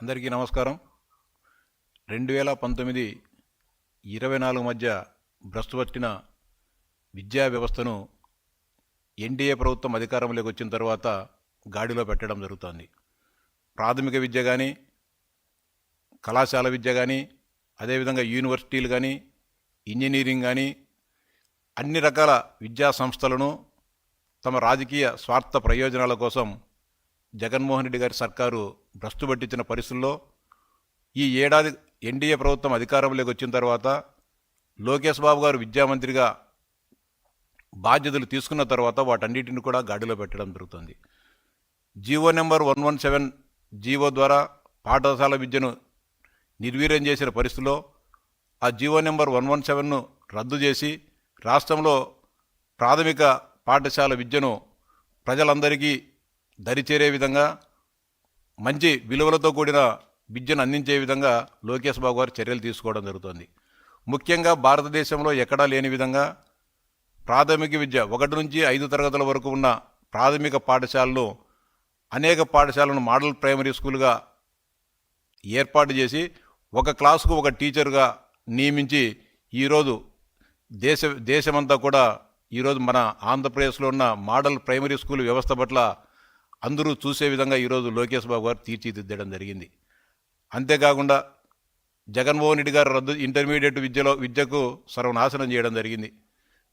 అందరికీ నమస్కారం. రెండు వేల పంతొమ్మిది ఇరవై నాలుగు మధ్య భ్రష్టుపట్టిన విద్యా వ్యవస్థను ఎన్డీఏ ప్రభుత్వం అధికారంలోకి వచ్చిన తర్వాత గాడిలో పెట్టడం జరుగుతోంది. ప్రాథమిక విద్య కానీ కళాశాల విద్య కానీ అదేవిధంగా యూనివర్సిటీలు కానీ ఇంజనీరింగ్ కానీ అన్ని రకాల విద్యా సంస్థలను తమ రాజకీయ స్వార్థ ప్రయోజనాల కోసం జగన్మోహన్ రెడ్డి గారి సర్కారు భ్రష్టు పట్టించిన పరిస్థితుల్లో ఈ ఏడాది ఎన్డీఏ ప్రభుత్వం అధికారంలోకి వచ్చిన తర్వాత లోకేష్ బాబు గారు విద్యామంత్రిగా బాధ్యతలు తీసుకున్న తర్వాత వాటన్నిటిని కూడా గాడిలో పెట్టడం జరుగుతుంది. GO number one one seven GO ద్వారా పాఠశాల విద్యను నిర్వీర్యం చేసిన పరిస్థితిలో ఆ జీవో నెంబర్ వన్ వన్ సెవెన్ను రద్దు చేసి రాష్ట్రంలో ప్రాథమిక పాఠశాల విద్యను ప్రజలందరికీ దరిచేరే విధంగా మంచి విలువలతో కూడిన విద్యను అందించే విధంగా లోకేష్ బాబు గారు చర్యలు తీసుకోవడం జరుగుతుంది. ముఖ్యంగా భారతదేశంలో ఎక్కడా లేని విధంగా ప్రాథమిక విద్య ఒకటి నుంచి ఐదు తరగతుల వరకు ఉన్న ప్రాథమిక పాఠశాలలు అనేక పాఠశాలను మోడల్ ప్రైమరీ స్కూల్గా ఏర్పాటు చేసి ఒక క్లాసుకు ఒక టీచర్గా నియమించి ఈరోజు దేశ దేశమంతా కూడా ఈరోజు మన ఆంధ్రప్రదేశ్లో ఉన్న మోడల్ ప్రైమరీ స్కూల్ వ్యవస్థ పట్ల అందరూ చూసే విధంగా ఈరోజు లోకేష్ బాబు గారు తీర్చిదిద్దడం జరిగింది. అంతేకాకుండా జగన్మోహన్ రెడ్డి గారు రద్దు ఇంటర్మీడియట్ విద్యలో విద్యకు సర్వనాశనం చేయడం జరిగింది.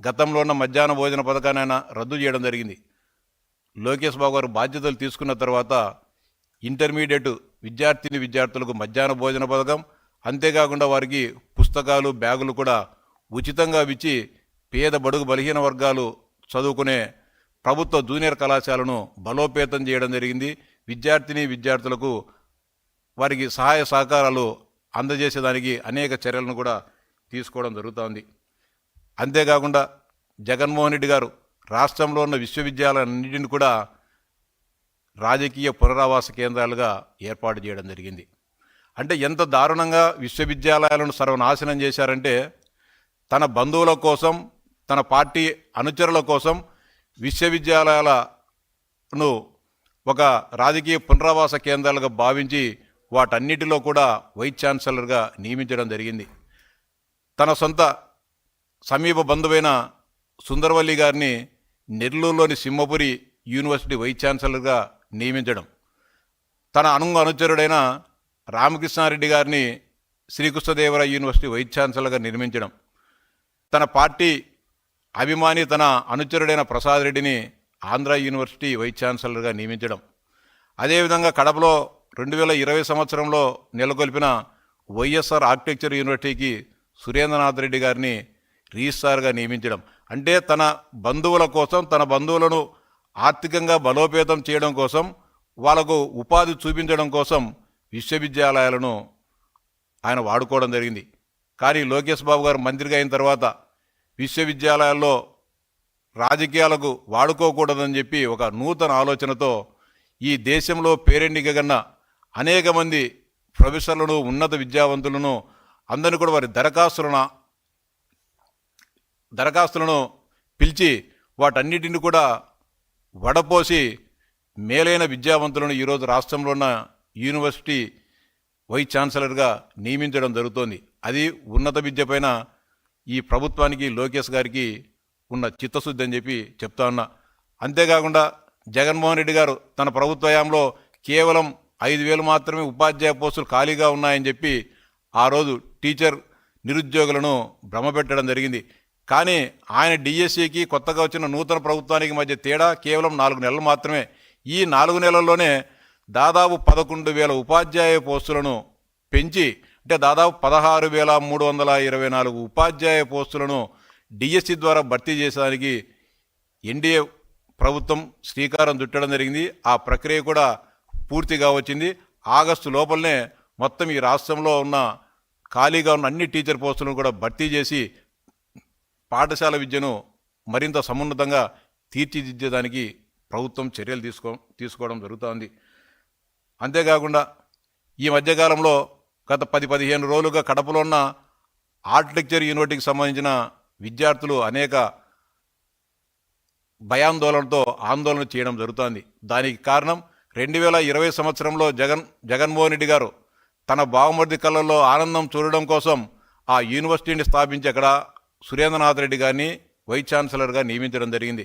గతంలో ఉన్న మధ్యాహ్న భోజన పథకాన్ని ఆయన రద్దు చేయడం జరిగింది. లోకేష్ బాబు గారు బాధ్యతలు తీసుకున్న తర్వాత ఇంటర్మీడియట్ విద్యార్థిని విద్యార్థులకు మధ్యాహ్న భోజన పథకం అంతేకాకుండా వారికి పుస్తకాలు బ్యాగులు కూడా ఉచితంగా ఇచ్చి పేద బడుగు బలహీన వర్గాలు చదువుకునే ప్రభుత్వ జూనియర్ కళాశాలను బలోపేతం చేయడం జరిగింది. విద్యార్థిని విద్యార్థులకు వారికి సహాయ సహకారాలు అందజేసేదానికి అనేక చర్యలను కూడా తీసుకోవడం జరుగుతోంది. అంతేకాకుండా జగన్మోహన్ రెడ్డి గారు రాష్ట్రంలో ఉన్న విశ్వవిద్యాలయాలన్నింటిని కూడా రాజకీయ పునరావాస కేంద్రాలుగా ఏర్పాటు చేయడం జరిగింది. అంటే ఎంత దారుణంగా విశ్వవిద్యాలయాలను సర్వనాశనం చేశారంటే తన బంధువుల కోసం తన పార్టీ అనుచరుల కోసం విశ్వవిద్యాలయాలను ఒక రాజకీయ పునరావాస కేంద్రాలుగా భావించి వాటన్నిటిలో కూడా వైస్ ఛాన్సలర్గా నియమించడం జరిగింది. తన సొంత సమీప బంధువైన సుందరవల్లి గారిని నెల్లూరులోని సింహపురి యూనివర్సిటీ వైస్ ఛాన్సలర్గా నియమించడం. తన అనుంగ అనుచరుడైన రామకృష్ణారెడ్డి గారిని శ్రీకృష్ణదేవరాయ యూనివర్సిటీ వైస్ ఛాన్సలర్గా నిర్మించడం. తన పార్టీ అభిమాని తన అనుచరుడైన ప్రసాద్ రెడ్డిని ఆంధ్ర యూనివర్సిటీ వైస్ ఛాన్సలర్గా నియమించడం. అదేవిధంగా కడపలో రెండు వేల ఇరవై సంవత్సరంలో నెలకొల్పిన వైఎస్ఆర్ ఆర్కిటెక్చర్ యూనివర్సిటీకి సురేంద్రనాథ్ రెడ్డి గారిని రిజిస్ట్రార్గా నియమించడం. అంటే తన బంధువుల కోసం తన బంధువులను ఆర్థికంగా బలోపేతం చేయడం కోసం వాళ్ళకు ఉపాధి చూపించడం కోసం విశ్వవిద్యాలయాలను ఆయన వాడుకోవడం జరిగింది. కానీ లోకేష్ బాబు గారు మంత్రిగా అయిన తర్వాత విశ్వవిద్యాలయాల్లో రాజకీయాలకు వాడుకోకూడదని చెప్పి ఒక నూతన ఆలోచనతో ఈ దేశంలో పేరెన్నికగన్న అనేక మంది ప్రొఫెసర్లను ఉన్నత విద్యావంతులను అందరిని కూడా వారి దరఖాస్తులను దరఖాస్తులను పిలిచి వాటన్నిటిని కూడా వడపోసి మేలైన విద్యావంతులను ఈరోజు రాష్ట్రంలో ఉన్న యూనివర్సిటీ వైస్ ఛాన్సలర్గా నియమించడం జరుగుతోంది. అది ఉన్నత విద్య పైన ఈ ప్రభుత్వానికి లోకేష్ గారికి ఉన్న చిత్తశుద్ధి అని చెప్పి చెప్తా ఉన్నా. అంతేకాకుండా జగన్మోహన్ రెడ్డి గారు తన ప్రభుత్వ హయాంలో కేవలం ఐదు వేలు మాత్రమే ఉపాధ్యాయ పోస్టులు ఖాళీగా ఉన్నాయని చెప్పి ఆ రోజు టీచర్ నిరుద్యోగులను భ్రమపెట్టడం జరిగింది. కానీ ఆయన డిఎస్సికి కొత్తగా వచ్చిన నూతన ప్రభుత్వానికి మధ్య తేడా కేవలం నాలుగు నెలలు మాత్రమే. ఈ నాలుగు నెలల్లోనే దాదాపు పదకొండు వేల ఉపాధ్యాయ పోస్టులను పెంచి అంటే దాదాపు పదహారు వేల మూడు వందల ఇరవై నాలుగు ఉపాధ్యాయ పోస్టులను డిఎస్సి ద్వారా భర్తీ చేసేదానికి ఎన్డీఏ ప్రభుత్వం శ్రీకారం చుట్టడం జరిగింది. ఆ ప్రక్రియ కూడా పూర్తిగా వచ్చింది. ఆగస్టు లోపలనే మొత్తం ఈ రాష్ట్రంలో ఉన్న ఖాళీగా ఉన్న అన్ని టీచర్ పోస్టులను కూడా భర్తీ చేసి పాఠశాల విద్యను మరింత సమున్నతంగా తీర్చిదిద్దేదానికి ప్రభుత్వం చర్యలు తీసుకో తీసుకోవడం జరుగుతోంది. అంతేకాకుండా ఈ మధ్యకాలంలో గత పది పదిహేను రోజులుగా కడపలో ఉన్న ఆర్కిటెక్చర్ యూనివర్సిటీకి సంబంధించిన విద్యార్థులు అనేక భయాందోళనతో ఆందోళన చేయడం జరుగుతోంది. దానికి కారణం రెండు వేల ఇరవై సంవత్సరంలో జగన్ జగన్మోహన్ రెడ్డి గారు తన బావమర్ది కళ్ళల్లో ఆనందం చూడడం కోసం ఆ యూనివర్సిటీని స్థాపించి అక్కడ సురేంద్రనాథ్ రెడ్డి గారిని వైస్ ఛాన్సలర్గా నియమించడం జరిగింది.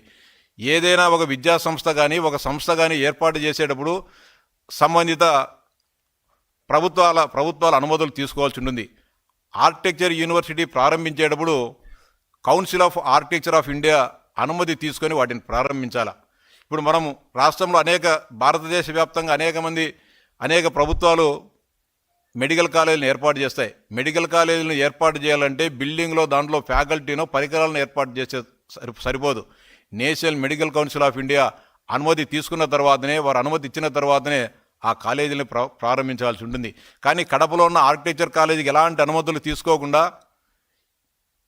ఏదైనా ఒక విద్యా సంస్థ కానీ ఒక సంస్థ కానీ ఏర్పాటు చేసేటప్పుడు సంబంధిత ప్రభుత్వాల ప్రభుత్వాల అనుమతులు తీసుకోవాల్సి ఉంటుంది. ఆర్కిటెక్చర్ యూనివర్సిటీ ప్రారంభించేటప్పుడు Council of Architecture of India అనుమతి తీసుకొని వాటిని ప్రారంభించాలి. ఇప్పుడు మనం రాష్ట్రంలో అనేక భారతదేశ వ్యాప్తంగా అనేక మంది అనేక ప్రభుత్వాలు మెడికల్ కాలేజీలను ఏర్పాటు చేస్తాయి. మెడికల్ కాలేజీలను ఏర్పాటు చేయాలంటే బిల్డింగ్లో దాంట్లో ఫ్యాకల్టీనో పరికరాలను ఏర్పాటు చేసే సరి సరిపోదు. National Medical Council of India అనుమతి తీసుకున్న తర్వాతనే వారు అనుమతి ఇచ్చిన తర్వాతనే ఆ కాలేజీని ప్ర ప్రారంభించాల్సి ఉంటుంది. కానీ కడపలో ఉన్న ఆర్కిటెక్చర్ కాలేజీకి ఎలాంటి అనుమతులు తీసుకోకుండా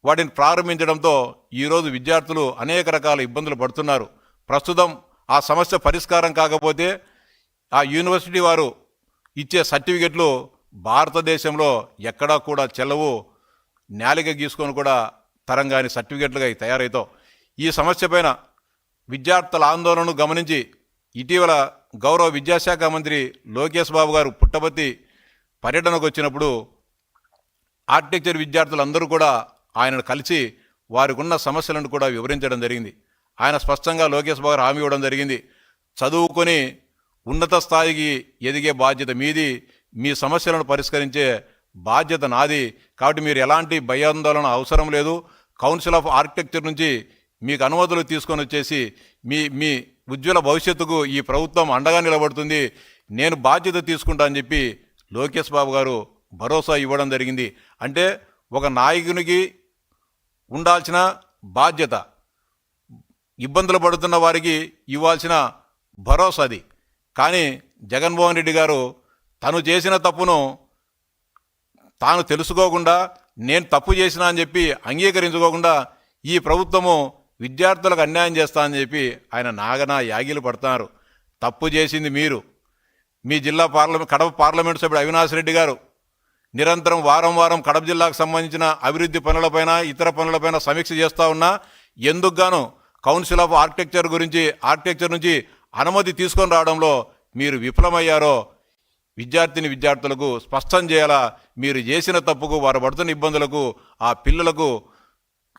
వాటిని ప్రారంభించడంతో ఈరోజు విద్యార్థులు అనేక రకాల ఇబ్బందులు పడుతున్నారు. ప్రస్తుతం ఆ సమస్య పరిష్కారం కాకపోతే ఆ యూనివర్సిటీ వారు ఇచ్చే సర్టిఫికెట్లు భారతదేశంలో ఎక్కడా కూడా చెల్లవు. నేలిక గీసుకొని కూడా తరంగాని సర్టిఫికెట్లుగా తయారవుతావు ఈ సమస్య పైన విద్యార్థుల ఆందోళనను గమనించి ఇటీవల గౌరవ విద్యాశాఖ మంత్రి లోకేష్ బాబు గారు పుట్టపర్తి పర్యటనకు వచ్చినప్పుడు ఆర్కిటెక్చర్ విద్యార్థులందరూ కూడా ఆయనను కలిసి వారికి ఉన్న సమస్యలను కూడా వివరించడం జరిగింది. ఆయన స్పష్టంగా లోకేష్ బాబు గారు హామీ ఇవ్వడం జరిగింది. చదువుకొని ఉన్నత స్థాయికి ఎదిగే బాధ్యత మీది మీ సమస్యలను పరిష్కరించే బాధ్యత నాది. కాబట్టి మీరు ఎలాంటి భయాందోళన అవసరం లేదు. కౌన్సిల్ ఆఫ్ ఆర్కిటెక్చర్ నుంచి మీకు అనుమతులు తీసుకొని వచ్చేసి మీ మీ ఉజ్వల భవిష్యత్తుకు ఈ ప్రభుత్వం అండగా నిలబడుతుంది. నేను బాధ్యత తీసుకుంటా అని చెప్పి లోకేష్ బాబు గారు భరోసా ఇవ్వడం జరిగింది. అంటే ఒక నాయకునికి ఉండాల్సిన బాధ్యత ఇబ్బందులు పడుతున్న వారికి ఇవ్వాల్సిన భరోసా అది. కానీ జగన్మోహన్ రెడ్డి గారు తను చేసిన తప్పును తాను తెలుసుకోకుండా నేను తప్పు చేసినా అని చెప్పి అంగీకరించుకోకుండా ఈ ప్రభుత్వము విద్యార్థులకు అన్యాయం చేస్తా అని చెప్పి ఆయన నాగనా యాగిలు పడుతున్నారు తప్పు చేసింది మీరు. మీ జిల్లా పార్లమెంట్ కడప పార్లమెంట్ సభ్యుడు అవినాష్ రెడ్డి గారు. నిరంతరం వారం వారం కడప జిల్లాకు సంబంధించిన అభివృద్ధి పనులపైన ఇతర పనులపైన సమీక్ష చేస్తూ ఉన్నా ఎందుకు గాను కౌన్సిల్ ఆఫ్ ఆర్కిటెక్చర్ గురించి ఆర్కిటెక్చర్ నుంచి అనుమతి తీసుకొని రావడంలో మీరు విఫలమయ్యారో విద్యార్థిని విద్యార్థులకు స్పష్టం చేయాలా? మీరు చేసిన తప్పుకు వారు పడుతున్న ఇబ్బందులకు ఆ పిల్లలకు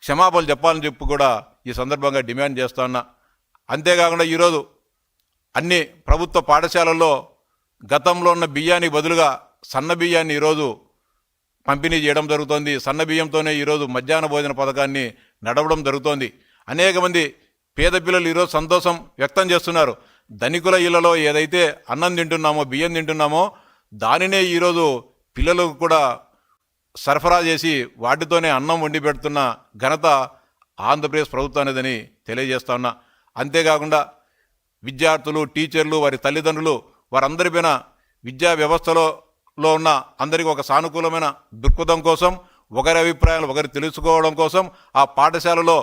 క్షమాపణలు చెప్పాలని చెప్పి కూడా ఈ సందర్భంగా డిమాండ్ చేస్తున్నా అంతేకాకుండా ఈరోజు అన్ని ప్రభుత్వ పాఠశాలల్లో గతంలో ఉన్న బియ్యానికి బదులుగా సన్న బియ్యాన్ని ఈరోజు పంపిణీ చేయడం జరుగుతోంది. సన్న బియ్యంతోనే ఈరోజు మధ్యాహ్న భోజన పథకాన్ని నడవడం జరుగుతోంది. అనేక మంది పేద పిల్లలు ఈరోజు సంతోషం వ్యక్తం చేస్తున్నారు. ధనికుల ఇళ్ళలో ఏదైతే అన్నం తింటున్నామో బియ్యం తింటున్నామో దానినే ఈరోజు పిల్లలకు కూడా సరఫరా చేసి వాటితోనే అన్నం వండి పెడుతున్న ఘనత ఆంధ్రప్రదేశ్ ప్రభుత్వానిదని తెలియజేస్తా ఉన్నా. అంతేకాకుండా విద్యార్థులు టీచర్లు వారి తల్లిదండ్రులు వారందరి పైన విద్యా వ్యవస్థలో లో ఉన్న అందరికీ ఒక సానుకూలమైన దృక్పథం కోసం ఒకరి అభిప్రాయాలు ఒకరు తెలుసుకోవడం కోసం ఆ పాఠశాలలో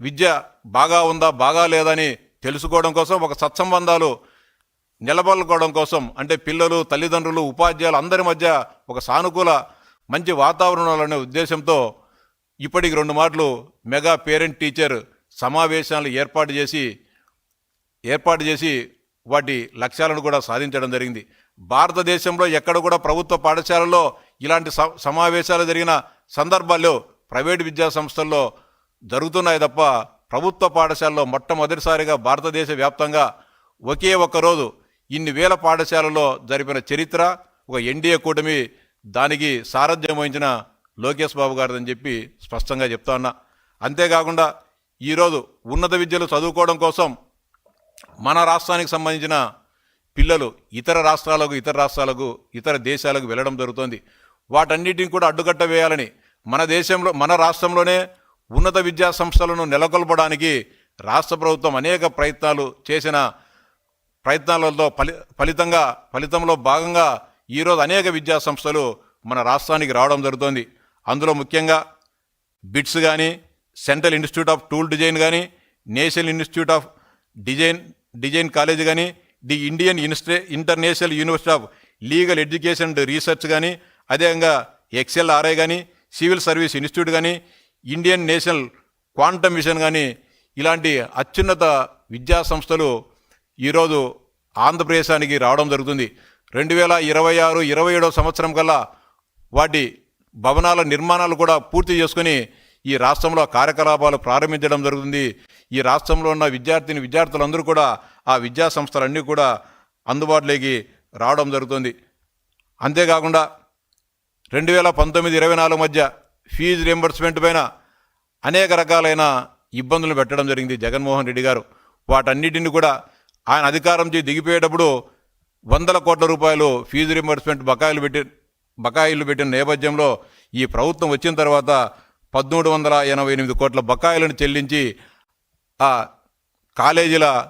విద్య బాగా ఉందా బాగా లేదని తెలుసుకోవడం కోసం ఒక సత్సంబంధాలు నిలబడుకోవడం కోసం అంటే పిల్లలు తల్లిదండ్రులు ఉపాధ్యాయులు అందరి మధ్య ఒక సానుకూల మంచి వాతావరణాలనే ఉద్దేశంతో ఇప్పటికి రెండు మాటలు మెగా పేరెంట్ టీచర్ సమావేశాలు ఏర్పాటు చేసి ఏర్పాటు చేసి వాటి లక్ష్యాలను కూడా సాధించడం జరిగింది. భారతదేశంలో ఎక్కడ కూడా ప్రభుత్వ పాఠశాలలో ఇలాంటి స- సమావేశాలు జరిగిన సందర్భాల్లో ప్రైవేట్ విద్యా సంస్థల్లో జరుగుతున్నాయి తప్ప ప్రభుత్వ పాఠశాలలో మొట్టమొదటిసారిగా భారతదేశ వ్యాప్తంగా ఒకే ఒక్కరోజు ఇన్ని వేల పాఠశాలలో జరిపిన చరిత్ర ఒక ఎన్డీఏ కూటమి దానికి సారథ్యం వహించిన లోకేష్ బాబు గారిదని చెప్పి స్పష్టంగా చెప్తా ఉన్నా. అంతేకాకుండా ఈరోజు ఉన్నత విద్యలు చదువుకోవడం కోసం మన రాష్ట్రానికి సంబంధించిన పిల్లలు ఇతర రాష్ట్రాలకు ఇతర రాష్ట్రాలకు ఇతర దేశాలకు వెళ్ళడం జరుగుతోంది. వాటన్నిటిని కూడా అడ్డుకట్ట వేయాలని మన దేశంలో మన రాష్ట్రంలోనే ఉన్నత విద్యా సంస్థలను నెలకొల్పడానికి రాష్ట్ర ప్రభుత్వం అనేక ప్రయత్నాలు చేసిన ప్రయత్నాలలో ఫలి ఫలితంగా ఫలితంలో భాగంగా ఈరోజు అనేక విద్యా సంస్థలు మన రాష్ట్రానికి రావడం జరుగుతోంది. అందులో ముఖ్యంగా బిట్స్ కానీ Central Institute of Tool Design కానీ National Institute of Design design college కానీ the Indian ఇన్స్టే International University of Legal Education and Research కానీ అదేవిధంగా ఎక్స్ఎల్ఆర్ఐ కానీ సివిల్ సర్వీస్ ఇన్స్టిట్యూట్ కానీ ఇండియన్ నేషనల్ క్వాంటమ్ మిషన్ కానీ ఇలాంటి అత్యున్నత విద్యా సంస్థలు ఈరోజు ఆంధ్రప్రదేశానికి రావడం జరుగుతుంది. రెండు వేల ఇరవై ఆరు ఇరవై ఏడో సంవత్సరం కల్లా వాటి భవనాల నిర్మాణాలు కూడా పూర్తి చేసుకుని ఈ రాష్ట్రంలో కార్యకలాపాలు ప్రారంభించడం జరుగుతుంది. ఈ రాష్ట్రంలో ఉన్న విద్యార్థిని విద్యార్థులందరూ కూడా ఆ విద్యా సంస్థలన్నీ కూడా అందుబాటులోకి రావడం జరుగుతుంది. అంతేకాకుండా రెండు వేల పంతొమ్మిది ఇరవై నాలుగు మధ్య ఫీజు రియంబర్స్మెంట్ పైన అనేక రకాలైన ఇబ్బందులు పెట్టడం జరిగింది జగన్మోహన్ రెడ్డి గారు. వాటన్నిటిని కూడా ఆయన అధికారం చేసి దిగిపోయేటప్పుడు వందల కోట్ల రూపాయలు ఫీజు రియంబర్స్మెంట్ బకాయిలు పెట్టి బకాయిలు పెట్టిన నేపథ్యంలో ఈ ప్రభుత్వం వచ్చిన తర్వాత పదమూడు వందల ఎనభై ఎనిమిది కోట్ల బకాయిలను చెల్లించి ఆ కాలేజీల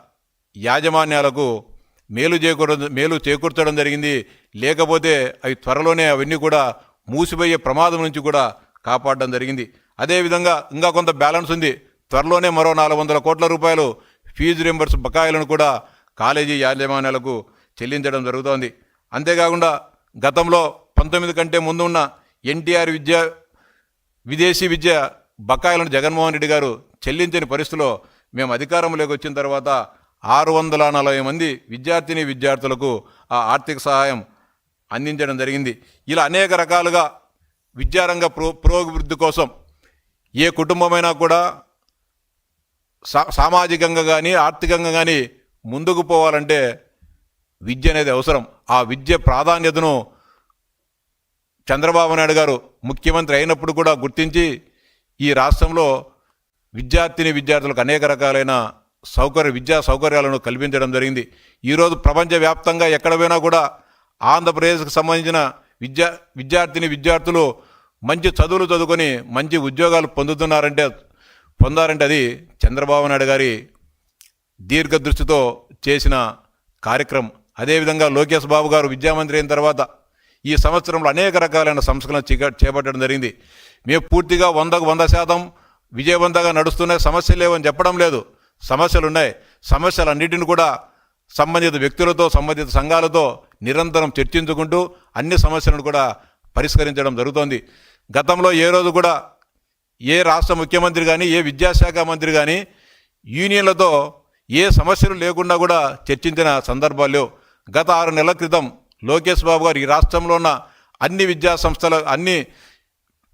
యాజమాన్యాలకు మేలు చేకూర మేలు చేకూర్చడం జరిగింది. లేకపోతే అవి త్వరలోనే అవన్నీ కూడా మూసిపోయే ప్రమాదం నుంచి కూడా కాపాడడం జరిగింది. అదేవిధంగా ఇంకా కొంత బ్యాలెన్స్ ఉంది. త్వరలోనే మరో నాలుగు వందల కోట్ల రూపాయలు ఫీజు రింబర్స్ బకాయిలను కూడా కాలేజీ యాజమాన్యాలకు చెల్లించడం జరుగుతోంది. అంతేకాకుండా గతంలో పంతొమ్మిది కంటే ముందు ఉన్న ఎన్టీఆర్ విద్య విదేశీ విద్య బకాయిలను జగన్మోహన్ రెడ్డి గారు చెల్లించని పరిస్థితిలో మేము అధికారంలోకి వచ్చిన తర్వాత ఆరు వందల నలభై మంది విద్యార్థిని విద్యార్థులకు ఆ ఆర్థిక సహాయం అందించడం జరిగింది. ఇలా అనేక రకాలుగా విద్యారంగ ప్రో పురోభివృద్ధి కోసం ఏ కుటుంబమైనా కూడా సా సామాజికంగా కానీ ఆర్థికంగా కానీ ముందుకు పోవాలంటే విద్య అనేది అవసరం. ఆ విద్య ప్రాధాన్యతను చంద్రబాబు నాయుడు గారు ముఖ్యమంత్రి అయినప్పుడు కూడా గుర్తించి ఈ రాష్ట్రంలో విద్యార్థిని విద్యార్థులకు అనేక రకాలైన సౌకర్య విద్యా సౌకర్యాలను కల్పించడం జరిగింది. ఈరోజు ప్రపంచవ్యాప్తంగా ఎక్కడ పోయినా కూడా ఆంధ్రప్రదేశ్కి సంబంధించిన విద్యా విద్యార్థిని విద్యార్థులు మంచి చదువులు చదువుకొని మంచి ఉద్యోగాలు పొందుతున్నారంటే పొందారంటే అది చంద్రబాబు నాయుడు గారి దీర్ఘదృష్టితో చేసిన కార్యక్రమం. అదేవిధంగా లోకేష్ బాబు గారు విద్యామంత్రి అయిన తర్వాత ఈ సంవత్సరంలో అనేక రకాలైన సంస్కరణ చేపట్టడం జరిగింది. మేము పూర్తిగా వందకు వంద శాతం విజయవంతంగా నడుస్తున్నాయి సమస్యలు లేవని చెప్పడం లేదు. సమస్యలు ఉన్నాయి. సమస్యలన్నిటిని కూడా సంబంధిత వ్యక్తులతో సంబంధిత సంఘాలతో నిరంతరం చర్చించుకుంటూ అన్ని సమస్యలను కూడా పరిష్కరించడం జరుగుతోంది. గతంలో ఏ రోజు కూడా ఏ రాష్ట్ర ముఖ్యమంత్రి కానీ ఏ విద్యాశాఖ మంత్రి కానీ యూనియన్లతో ఏ సమస్యలు లేకుండా కూడా చర్చించిన సందర్భాలు లేవు. గత ఆరు నెలల క్రితం లోకేష్ బాబు గారు ఈ రాష్ట్రంలో ఉన్న అన్ని విద్యా సంస్థల అన్ని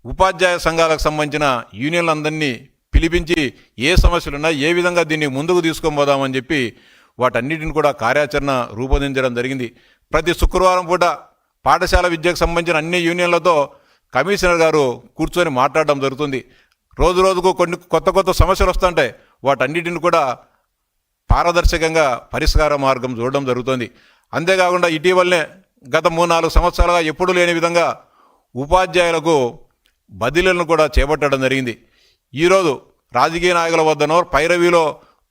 ఉపాధ్యాయ సంఘాలకు సంబంధించిన యూనియన్లందరినీ పిలిపించి ఏ సమస్యలు ఉన్నా ఏ విధంగా దీన్ని ముందుకు తీసుకొని పోదామని చెప్పి వాటన్నిటిని కూడా కార్యాచరణ రూపొందించడం జరిగింది. ప్రతి శుక్రవారం పూట పాఠశాల విద్యకు సంబంధించిన అన్ని యూనియన్లతో కమిషనర్ గారు కూర్చొని మాట్లాడడం జరుగుతుంది. రోజు రోజుకు కొన్ని కొత్త కొత్త సమస్యలు వస్తుంటాయి. వాటన్నిటిని కూడా పారదర్శకంగా పరిష్కార మార్గం చూడడం జరుగుతుంది. అంతేకాకుండా ఇటీవలనే గత మూడు నాలుగు సంవత్సరాలుగా ఎప్పుడూ లేని విధంగా ఉపాధ్యాయులకు బదిలీలను కూడా చేపట్టడం జరిగింది. ఈరోజు రాజకీయ నాయకుల వద్దనో పైరవీలో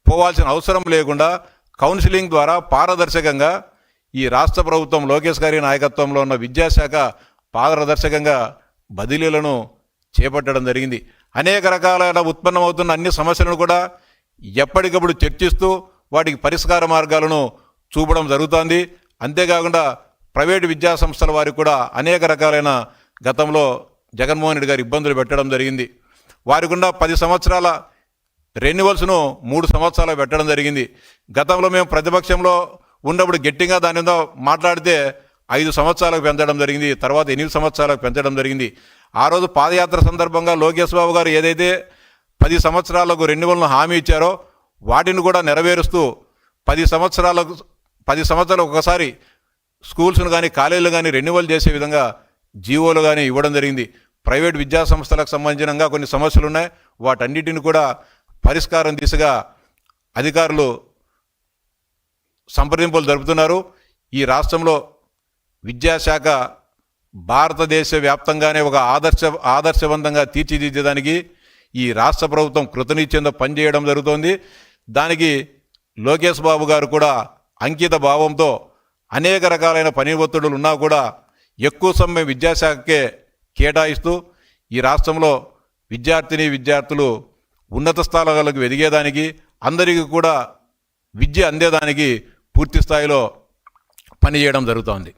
పోవాల్సిన అవసరం లేకుండా కౌన్సిలింగ్ ద్వారా పారదర్శకంగా ఈ రాష్ట్ర ప్రభుత్వం లోకేష్ గారి నాయకత్వంలో ఉన్న విద్యాశాఖ పారదర్శకంగా బదిలీలను చేపట్టడం జరిగింది. అనేక రకాలైన ఉత్పన్నమవుతున్న అన్ని సమస్యలను కూడా ఎప్పటికప్పుడు చర్చిస్తూ వాటికి పరిష్కార మార్గాలను చూపడం జరుగుతోంది. అంతేకాకుండా ప్రైవేటు విద్యా సంస్థల వారికి కూడా అనేక రకాలైన గతంలో జగన్మోహన్ రెడ్డి గారు ఇబ్బందులు పెట్టడం జరిగింది. వారికి ఉన్న పది సంవత్సరాల రెన్యువల్స్ను మూడు సంవత్సరాలు పెట్టడం జరిగింది. గతంలో మేము ప్రతిపక్షంలో ఉన్నప్పుడు గట్టిగా దాని మీద మాట్లాడితే ఐదు సంవత్సరాలకు పెంచడం జరిగింది. తర్వాత ఎనిమిది సంవత్సరాలకు పెంచడం జరిగింది. ఆ రోజు పాదయాత్ర సందర్భంగా లోకేష్ బాబు గారు ఏదైతే పది సంవత్సరాలకు రెన్యువల్ను హామీ ఇచ్చారో వాటిని కూడా నెరవేరుస్తూ పది సంవత్సరాలకు పది సంవత్సరాలు ఒకసారి స్కూల్స్ను కానీ కాలేజీలు కానీ రెన్యువల్ చేసే విధంగా జీవోలు కానీ ఇవ్వడం జరిగింది. ప్రైవేట్ విద్యా సంస్థలకు సంబంధించినంగా కొన్ని సమస్యలు ఉన్నాయి వాటన్నిటిని కూడా పరిష్కారం దిశగా అధికారులు సంప్రదింపులు జరుపుతున్నారు. ఈ రాష్ట్రంలో విద్యాశాఖ భారతదేశ వ్యాప్తంగానే ఒక ఆదర్శ ఆదర్శవంతంగా తీర్చిదిద్దడానికి ఈ రాష్ట్ర ప్రభుత్వం కృతనిశ్చయంతో పనిచేయడం జరుగుతోంది. దానికి లోకేష్ బాబు గారు కూడా అంకిత భావంతో అనేక రకాలైన పని ఒత్తిడులు ఉన్నా కూడా ఎక్కువ సమయం విద్యాశాఖకే కేటాయిస్తూ ఈ రాష్ట్రంలో విద్యార్థిని విద్యార్థులు ఉన్నత స్థానాలకు ఎదిగేదానికి అందరికీ కూడా విద్య అందేదానికి పూర్తి స్థాయిలో పనిచేయడం జరుగుతోంది.